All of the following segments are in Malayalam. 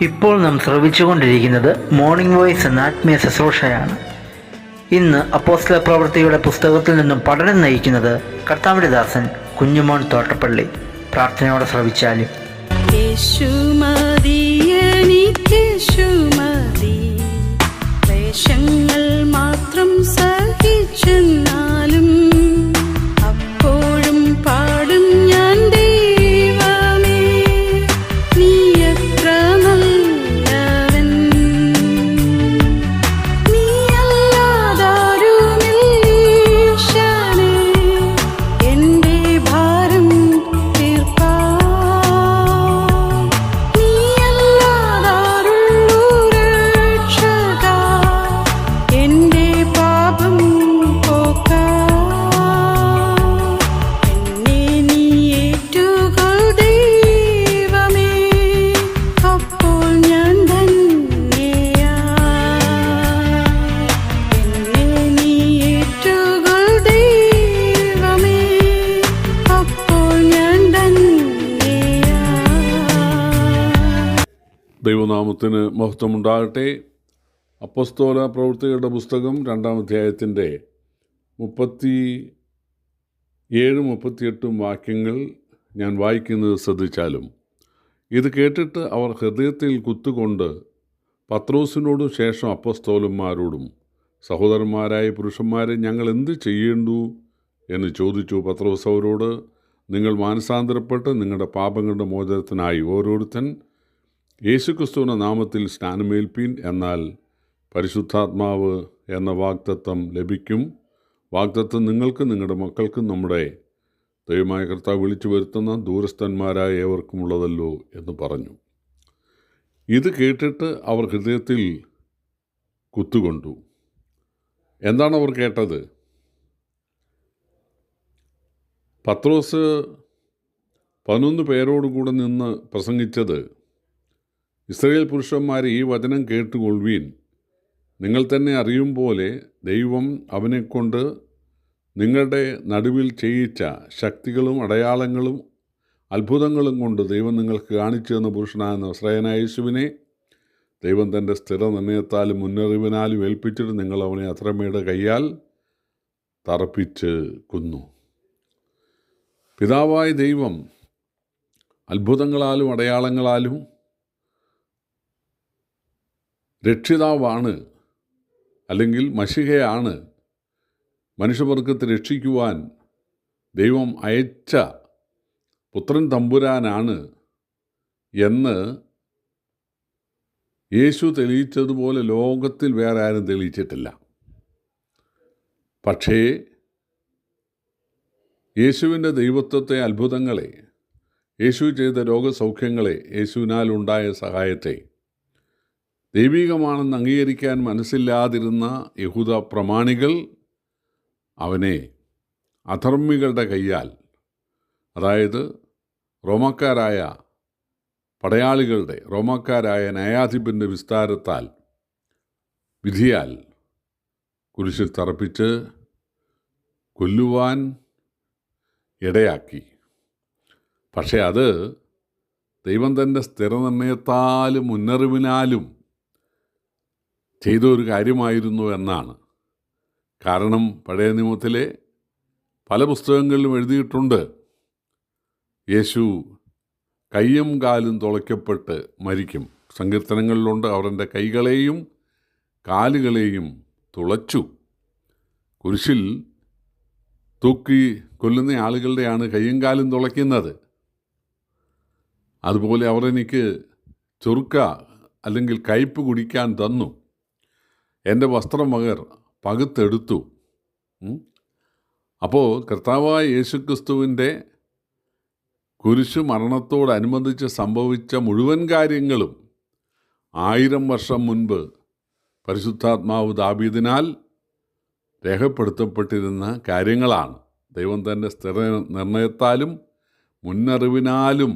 ഇപ്പോൾ നാം ശ്രവിച്ചുകൊണ്ടിരിക്കുന്നത് മോർണിംഗ് വോയിസ് എന്ന ആത്മീയ ശുശ്രൂഷയാണ്. ഇന്ന് അപ്പോസ്തല പ്രവൃത്തിയുടെ പുസ്തകത്തിൽ നിന്നും പഠനം നയിക്കുന്നത് കർത്താവിന്റെ ദാസൻ കുഞ്ഞുമോൻ തോട്ടപ്പള്ളി. പ്രാർത്ഥനയോടെ ശ്രവിച്ചാലും. മാത്രം സഹിച്ചെന്നാലും ദൈവനാമത്തിന് മഹത്വമുണ്ടാകട്ടെ. അപ്പസ്തോല പ്രവൃത്തികളുടെ പുസ്തകം രണ്ടാം അധ്യായത്തിന്റെ മുപ്പത്തി ഏഴ് മുപ്പത്തിയെട്ടും വാക്യങ്ങൾ ഞാൻ വായിക്കുന്നത് ശ്രദ്ധിച്ചാലും. ഇത് കേട്ടിട്ട് അവർ ഹൃദയത്തിൽ കുത്തുകൊണ്ട് പത്രോസിനോടും ശേഷം അപ്പസ്തോലന്മാരോടും സഹോദരന്മാരായ പുരുഷന്മാരെ ഞങ്ങൾ എന്ത് ചെയ്യേണ്ടു എന്ന് ചോദിച്ചു. പത്രോസ് അവരോട് നിങ്ങൾ മാനസാന്തരപ്പെട്ട് നിങ്ങളുടെ പാപങ്ങളുടെ മോചനത്തിനായി ഓരോരുത്തൻ യേശുക്രിസ്തുവിന്റെ നാമത്തിൽ സ്നാനമേൽപ്പീൻ എന്നാൽ പരിശുദ്ധാത്മാവ് എന്ന വാഗ്ദത്തം ലഭിക്കും. വാഗ്ദത്തം നിങ്ങൾക്കും നിങ്ങളുടെ മക്കൾക്കും നമ്മുടെ ദൈവമായ കർത്താവ് വിളിച്ചു വരുത്തുന്ന ദൂരസ്ഥന്മാരായ ഏവർക്കുമുള്ളതല്ലോ എന്ന് പറഞ്ഞു. ഇത് കേട്ടിട്ട് അവർ ഹൃദയത്തിൽ കുത്തുകൊണ്ടു. എന്താണ് അവർ കേട്ടത്? പത്രോസ് പതിനൊന്ന് പേരോടുകൂടെ നിന്ന് പ്രസംഗിച്ചത് ഇസ്രയേൽ പുരുഷന്മാരെ ഈ വചനം കേട്ടുകൊള്ളുവീൻ. നിങ്ങൾ തന്നെ അറിയും പോലെ ദൈവം അവനെക്കൊണ്ട് നിങ്ങളുടെ നടുവിൽ ചെയ്യിച്ച ശക്തികളും അടയാളങ്ങളും അത്ഭുതങ്ങളും കൊണ്ട് ദൈവം നിങ്ങൾക്ക് കാണിച്ചു തന്ന പുരുഷനായ നസ്രയനായ യേശുവിനെ ദൈവം തന്റെ സ്ഥിര നിർണയത്താലും മുന്നറിവിനാലും ഏൽപ്പിച്ചിട്ട് നിങ്ങൾ അവനെ അത്രമയുടെ കൈയാൽ തറപ്പിച്ച് കുന്നു. പിതാവായ ദൈവം അത്ഭുതങ്ങളാലും അടയാളങ്ങളാലും രക്ഷിതാവാണ് അല്ലെങ്കിൽ മഷികയാണ് മനുഷ്യവർഗത്തെ രക്ഷിക്കുവാൻ ദൈവം അയച്ച പുത്രൻ തമ്പുരാനാണ് എന്ന് യേശു തെളിയിച്ചതുപോലെ ലോകത്തിൽ വേറെ ആരും തെളിയിച്ചിട്ടില്ല. പക്ഷേ യേശുവിന്റെ ദൈവത്വത്തെ അത്ഭുതങ്ങളെ യേശു ചെയ്ത രോഗസൗഖ്യങ്ങളെ യേശുവിനാൽ ഉണ്ടായ സഹായത്തെ ദൈവികമാണെന്ന് അംഗീകരിക്കാൻ മനസ്സില്ലാതിരുന്ന യഹൂദ പ്രമാണികൾ അവനെ അധർമ്മികളുടെ കയ്യാൽ അതായത് റോമക്കാരായ പടയാളികളുടെ റോമക്കാരായ ന്യായാധിപന്റെ വിസ്താരത്താൽ വിധിയാൽ കുരിശിൽ തറപ്പിച്ച് കൊല്ലുവാൻ ഇടയാക്കി. പക്ഷേ അത് ദൈവം തന്റെ സ്ഥിരനിർണയത്താലും മുന്നറിവിനാലും ചെയ്ത ഒരു കാര്യമായിരുന്നു എന്നാണ്. കാരണം പഴയ നിയമത്തിലെ പല പുസ്തകങ്ങളിലും എഴുതിയിട്ടുണ്ട്. യേശു കയ്യും കാലും തുളയ്ക്കപ്പെട്ട് മരിക്കും. സങ്കീർത്തനങ്ങളിലുണ്ട് അവരുടെ കൈകളെയും കാലുകളെയും തുളച്ചു. കുരിശിൽ തൂക്കി കൊല്ലുന്ന ആളുകളുടെയാണ് കയ്യും കാലും തുളയ്ക്കുന്നത്. അതുപോലെ അവരെനിക്ക് ചൊറുക്ക അല്ലെങ്കിൽ കയ്പ് കുടിക്കാൻ തന്നു. എന്റെ വസ്ത്രം മകർ പകുത്തെടുത്തു. അപ്പോൾ കർത്താവായ യേശുക്രിസ്തുവിന്റെ കുരിശു മരണത്തോടനുബന്ധിച്ച് സംഭവിച്ച മുഴുവൻ കാര്യങ്ങളും ആയിരം വർഷം മുൻപ് പരിശുദ്ധാത്മാവ് ദാബീദിനാൽ രേഖപ്പെടുത്തപ്പെട്ടിരുന്ന കാര്യങ്ങളാണ്. ദൈവം തന്റെ സ്ഥിര നിർണയത്താലും മുന്നറിവിനാലും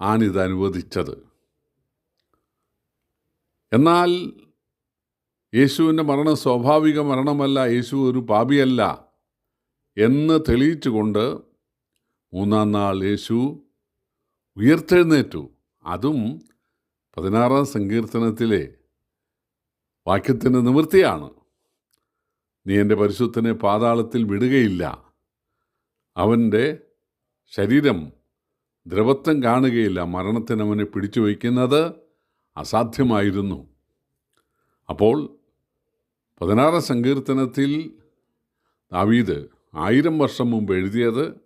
ആണിത് അനുവദിച്ചത് എന്നാൽ യേശുവിന്റെ മരണം സ്വാഭാവിക മരണമല്ല യേശു ഒരു പാപിയല്ല എന്ന് തെളിയിച്ചുകൊണ്ട് മൂന്നാം നാൾ യേശു ഉയർത്തെഴുന്നേറ്റു. അതും പതിനാറാം സങ്കീർത്തനത്തിലെ വാക്യത്തിന്റെ നിവൃത്തിയാണ്. നീ എന്റെ പരിശുദ്ധനെ പാതാളത്തിൽ വിടുകയില്ല. അവന്റെ ശരീരം ദ്രവത്വം കാണുകയില്ല. മരണത്തിന് അവനെ പിടിച്ചു വയ്ക്കുന്നത് അസാധ്യമായിരുന്നു. അപ്പോൾ പതിനാറാം സങ്കീർത്തനത്തിൽ ദാവീദ് ആയിരം വർഷം മുമ്പ് എഴുതിയത്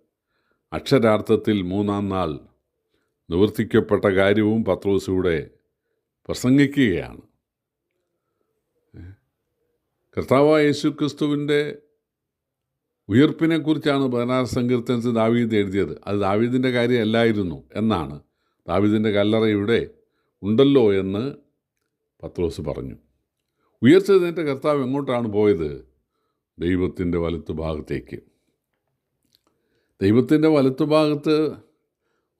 അക്ഷരാർത്ഥത്തിൽ മൂന്നാം നാൾ നിവർത്തിക്കപ്പെട്ട കാര്യവും പത്രോസിലൂടെ പ്രസംഗിക്കുകയാണ്. കർത്താവായ യേശു ക്രിസ്തുവിന്റെ ഉയർപ്പിനെക്കുറിച്ചാണ് പതിനാറ് സങ്കീർത്തനത്തിൽ ദാവീദ് എഴുതിയത്. അത് ദാവീദിന്റെ കാര്യമല്ലായിരുന്നു എന്നാണ്. ദാവീദിന്റെ കല്ലറയുടെ ഉണ്ടല്ലോ എന്ന് പത്രോസ് പറഞ്ഞു. ഉയർച്ചതിന്റെ കർത്താവ് എങ്ങോട്ടാണ് പോയത്? ദൈവത്തിന്റെ വലത്തുഭാഗത്തേക്ക് ദൈവത്തിന്റെ വലത്തുഭാഗത്ത്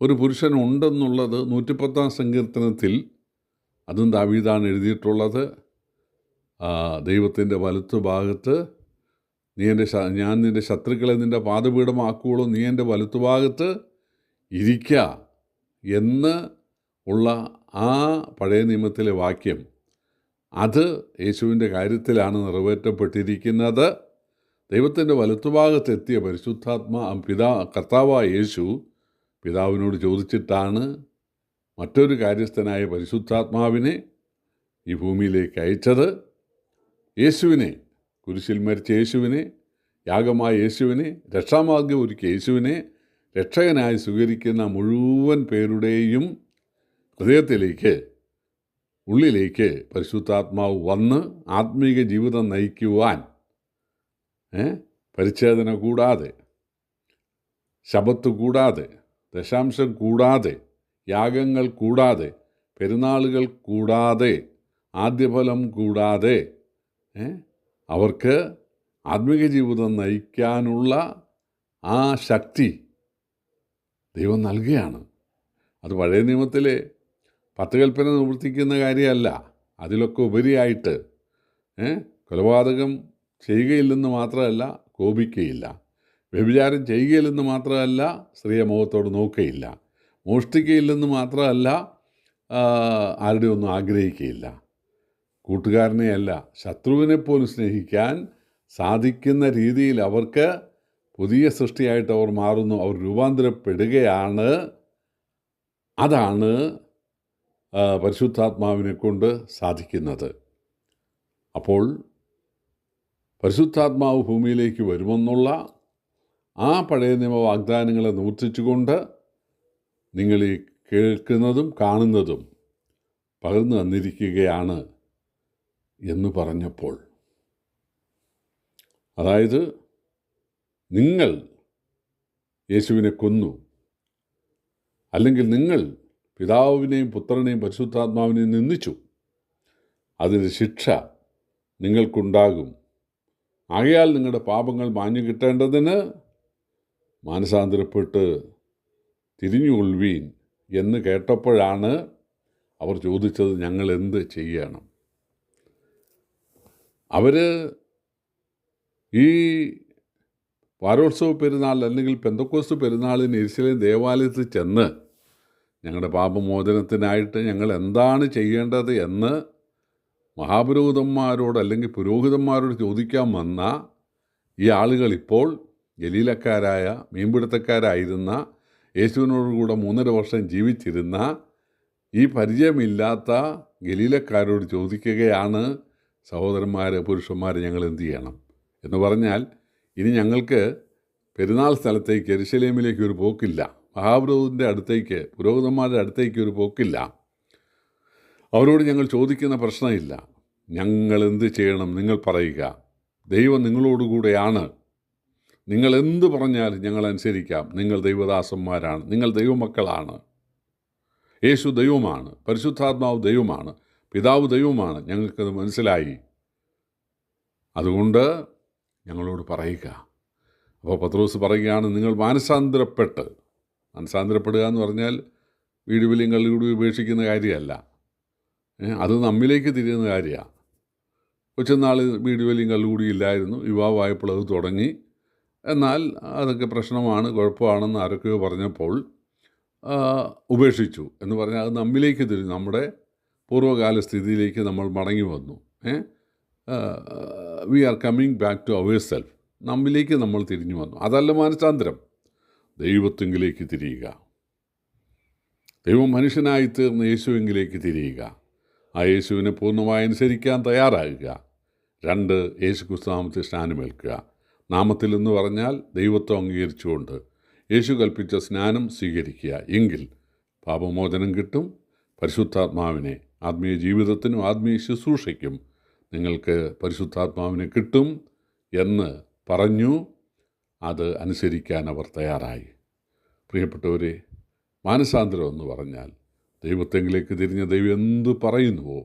ഒരു പുരുഷൻ ഉണ്ടെന്നുള്ളത് നൂറ്റിപ്പത്താം സങ്കീർത്തനത്തിൽ അതും ദാവീദാണ് എഴുതിയിട്ടുള്ളത്. ദൈവത്തിന്റെ വലത്തുഭാഗത്ത് നീ എന്റെ ഞാൻ നിന്റെ ശത്രുക്കളെ നിന്റെ പാതപീഠമാക്കുകയുള്ളൂ നീ എന്റെ വലത്തുഭാഗത്ത് ഇരിക്ക എന്ന് ഉള്ള ആ പഴയ നിയമത്തിലെ വാക്യം അത് യേശുവിന്റെ കാര്യത്തിലാണ് നിറവേറ്റപ്പെട്ടിരിക്കുന്നത്. ദൈവത്തിന്റെ വലത്തുഭാഗത്തെത്തിയ പരിശുദ്ധാത്മാ പിതാ കർത്താവായ യേശു പിതാവിനോട് ചോദിച്ചിട്ടാണ് മറ്റൊരു കാര്യസ്ഥനായ പരിശുദ്ധാത്മാവിനെ ഈ ഭൂമിയിലേക്ക് അയച്ചത്. യേശുവിനെ കുരിശിൽ മരിച്ച യേശുവിനെ യാഗമായ യേശുവിനെ രക്ഷാമാർഗം ഒരുക്കിയ യേശുവിനെ രക്ഷകനായി സ്വീകരിക്കുന്ന മുഴുവൻ പേരുടെയും ഹൃദയത്തിലേക്ക് ഉള്ളിലേക്ക് പരിശുദ്ധാത്മാവ് വന്ന് ആത്മീക ജീവിതം നയിക്കുവാൻ പരിച്ഛേദന കൂടാതെ ശബത്ത് കൂടാതെ ദശാംശം കൂടാതെ യാഗങ്ങൾ കൂടാതെ പെരുന്നാളുകൾ കൂടാതെ ആദ്യഫലം കൂടാതെ അവർക്ക് ആത്മീക ജീവിതം നയിക്കാനുള്ള ആ ശക്തി ദൈവം നൽകുകയാണ്. അത് പഴയ നിയമത്തിലെ പത്ത് കൽപ്പന നിവർത്തിക്കുന്ന കാര്യമല്ല. അതിലൊക്കെ ഉപരിയായിട്ട് കൊലപാതകം ചെയ്യുകയില്ലെന്ന് മാത്രമല്ല കോപിക്കുകയില്ല വ്യഭിചാരം ചെയ്യുകയില്ലെന്ന് മാത്രമല്ല സ്ത്രീയെ മുഖത്തോട് നോക്കുകയില്ല മോഷ്ടിക്കുകയില്ലെന്ന് മാത്രമല്ല ആരുടെ ഒന്നും ആഗ്രഹിക്കുകയില്ല കൂട്ടുകാരനെയല്ല ശത്രുവിനെ പോലും സ്നേഹിക്കാൻ സാധിക്കുന്ന രീതിയിൽ അവർക്ക് പുതിയ സൃഷ്ടിയായിട്ട് അവർ മാറുന്നു അവർ രൂപാന്തരപ്പെടുകയാണ്. അതാണ് പരിശുദ്ധാത്മാവിനെ കൊണ്ട് സാധിക്കുന്നത്. അപ്പോൾ പരിശുദ്ധാത്മാവ് ഭൂമിയിലേക്ക് വരുമെന്നുള്ള ആ പഴയ നിയമ വാഗ്ദാനങ്ങളെ നിവർത്തിച്ചുകൊണ്ട് നിങ്ങൾ ഈ കേൾക്കുന്നതും കാണുന്നതും പകർന്നു തന്നിരിക്കുകയാണ് എന്ന് പറഞ്ഞപ്പോൾ. അതായത് നിങ്ങൾ യേശുവിനെ കൊന്നു. അല്ലെങ്കിൽ നിങ്ങൾ പിതാവിനെയും പുത്രനെയും പരിശുദ്ധാത്മാവിനെയും നിന്ദിച്ചു. അതിന് ശിക്ഷ നിങ്ങൾക്കുണ്ടാകും. ആകയാൽ നിങ്ങളുടെ പാപങ്ങൾ മാഞ്ഞു കിട്ടേണ്ടതിന് മാനസാന്തരപ്പെട്ട് തിരിഞ്ഞുകൊള്ളുവീൻ എന്ന് കേട്ടപ്പോഴാണ് അവർ ചോദിച്ചത് ഞങ്ങൾ എന്ത് ചെയ്യണം. അവർ ഈ വാരോത്സവ പെരുന്നാൾ അല്ലെങ്കിൽ പെന്തക്കോസ് പെരുന്നാളിന് എരിശിലേം ദേവാലയത്തിൽ ചെന്ന് ഞങ്ങളുടെ പാപമോചനത്തിനായിട്ട് ഞങ്ങൾ എന്താണ് ചെയ്യേണ്ടത് എന്ന് മഹാപുരോഹിതന്മാരോട് അല്ലെങ്കിൽ പുരോഹിതന്മാരോട് ചോദിക്കാൻ വന്ന ഈ ആളുകൾ ഇപ്പോൾ ഗലീലക്കാരായ മീൻപിടുത്തക്കാരായിരുന്ന യേശുവിനോടുകൂടെ മൂന്നര വർഷം ജീവിച്ചിരുന്ന ഈ പരിചയമില്ലാത്ത ഗലീലക്കാരോട് ചോദിക്കുകയാണ് സഹോദരന്മാർ പുരുഷന്മാർ ഞങ്ങൾ എന്ത് ചെയ്യണം? എന്ന് പറഞ്ഞാൽ ഇനി ഞങ്ങൾക്ക് പെരുന്നാൾ സ്ഥലത്തേക്ക് എരുശലേമിലേക്ക് ഒരു പോക്കില്ല. മഹാപുരോഹിതന്റെ അടുത്തേക്ക് പുരോഹിതന്മാരുടെ അടുത്തേക്ക് ഒരു പോക്കില്ല. അവരോട് ഞങ്ങൾ ചോദിക്കുന്ന പ്രശ്നമില്ല. ഞങ്ങൾ എന്ത് ചെയ്യണം നിങ്ങൾ പറയുക. ദൈവം നിങ്ങളോടുകൂടെയാണ്. നിങ്ങൾ എന്ത് പറഞ്ഞാലും ഞങ്ങൾ അനുസരിക്കാം. നിങ്ങൾ ദൈവദാസന്മാരാണ്. നിങ്ങൾ ദൈവമക്കളാണ്. യേശു ദൈവമാണ്. പരിശുദ്ധാത്മാവ് ദൈവമാണ്. പിതാവ് ദൈവമാണ്. ഞങ്ങൾക്കത് മനസ്സിലായി. അതുകൊണ്ട് ഞങ്ങളോട് പറയുക. അപ്പോൾ പത്രോസ് പറയുകയാണ് നിങ്ങൾ മാനസാന്തരപ്പെട്ട് മാനസാന്തരപ്പെടുക എന്ന് പറഞ്ഞാൽ വീട് വിലയും ഉപേക്ഷിക്കുന്ന കാര്യമല്ല. അത് നമ്മിലേക്ക് തിരിയുന്ന കാര്യമാണ്. കൊച്ചുനാൾ വീട് വലിയും കള്ളുകൂടി ഇല്ലായിരുന്നു. യുവാവായപ്പോൾ അത് തുടങ്ങി. എന്നാൽ അതൊക്കെ പ്രശ്നമാണ് കുഴപ്പമാണെന്ന് ആരൊക്കെയോ പറഞ്ഞപ്പോൾ ഉപേക്ഷിച്ചു എന്ന് പറഞ്ഞാൽ അത് നമ്മിലേക്ക് തിരി നമ്മുടെ പൂർവകാല സ്ഥിതിയിലേക്ക് നമ്മൾ മടങ്ങി വന്നു. We are coming back to our self നമ്മിലേക്ക് നമ്മൾ തിരിഞ്ഞു വന്നു. അതല്ല മാനസാന്തരം. ദൈവത്വങ്കിലേക്ക് തിരിയുക. ദൈവം മനുഷ്യനായി തീർന്ന യേശുവെങ്കിലേക്ക് തിരിയുക. ആ യേശുവിനെ പൂർണമായി അനുസരിക്കാൻ തയ്യാറാകുക. രണ്ട് യേശു ക്രിസ്തുനാമത്തിൽ സ്നാനമേൽക്കുക. നാമത്തിൽ എന്ന് പറഞ്ഞാൽ ദൈവത്വം അംഗീകരിച്ചുകൊണ്ട് യേശു കൽപ്പിച്ച സ്നാനം സ്വീകരിക്കുക. എങ്കിൽ പാപമോചനം കിട്ടും. പരിശുദ്ധാത്മാവിനെ ആത്മീയ ജീവിതത്തിനും ആത്മീയ ശുശ്രൂഷയ്ക്കും നിങ്ങൾക്ക് പരിശുദ്ധാത്മാവിനെ കിട്ടും എന്ന് പറഞ്ഞു. അത് അനുസരിക്കാൻ അവർ തയ്യാറായി. പ്രിയപ്പെട്ടവരെ മാനസാന്തരം എന്ന് പറഞ്ഞാൽ ദൈവത്തെങ്കിലേക്ക് തിരിഞ്ഞ ദൈവം എന്ത് പറയുന്നുവോ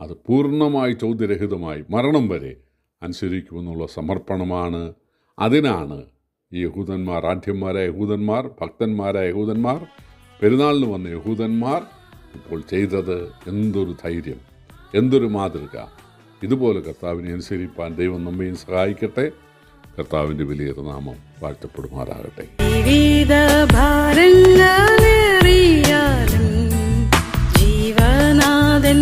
അത് പൂർണമായി ചോദ്യരഹിതമായി മരണം വരെ അനുസരിക്കുമെന്നുള്ള സമർപ്പണമാണ്. അതിനാണ് ഈ യഹൂദന്മാർ ആഢ്യന്മാരായ യഹൂദന്മാർ ഭക്തന്മാരായ യഹൂദന്മാർ പെരുന്നാളിന് വന്ന യഹൂദന്മാർ ഇപ്പോൾ ചെയ്തത് എന്തൊരു ധൈര്യം എന്തൊരു മാതൃക. ഇതുപോലെ കർത്താവിനെ അനുസരിപ്പാൻ ദൈവം നമ്മയും സഹായിക്കട്ടെ. കർത്താവിന്റെ വലിയ നാമം വാഴ്ത്തപ്പെടുമാറാകട്ടെ. ജീവനാഥൻ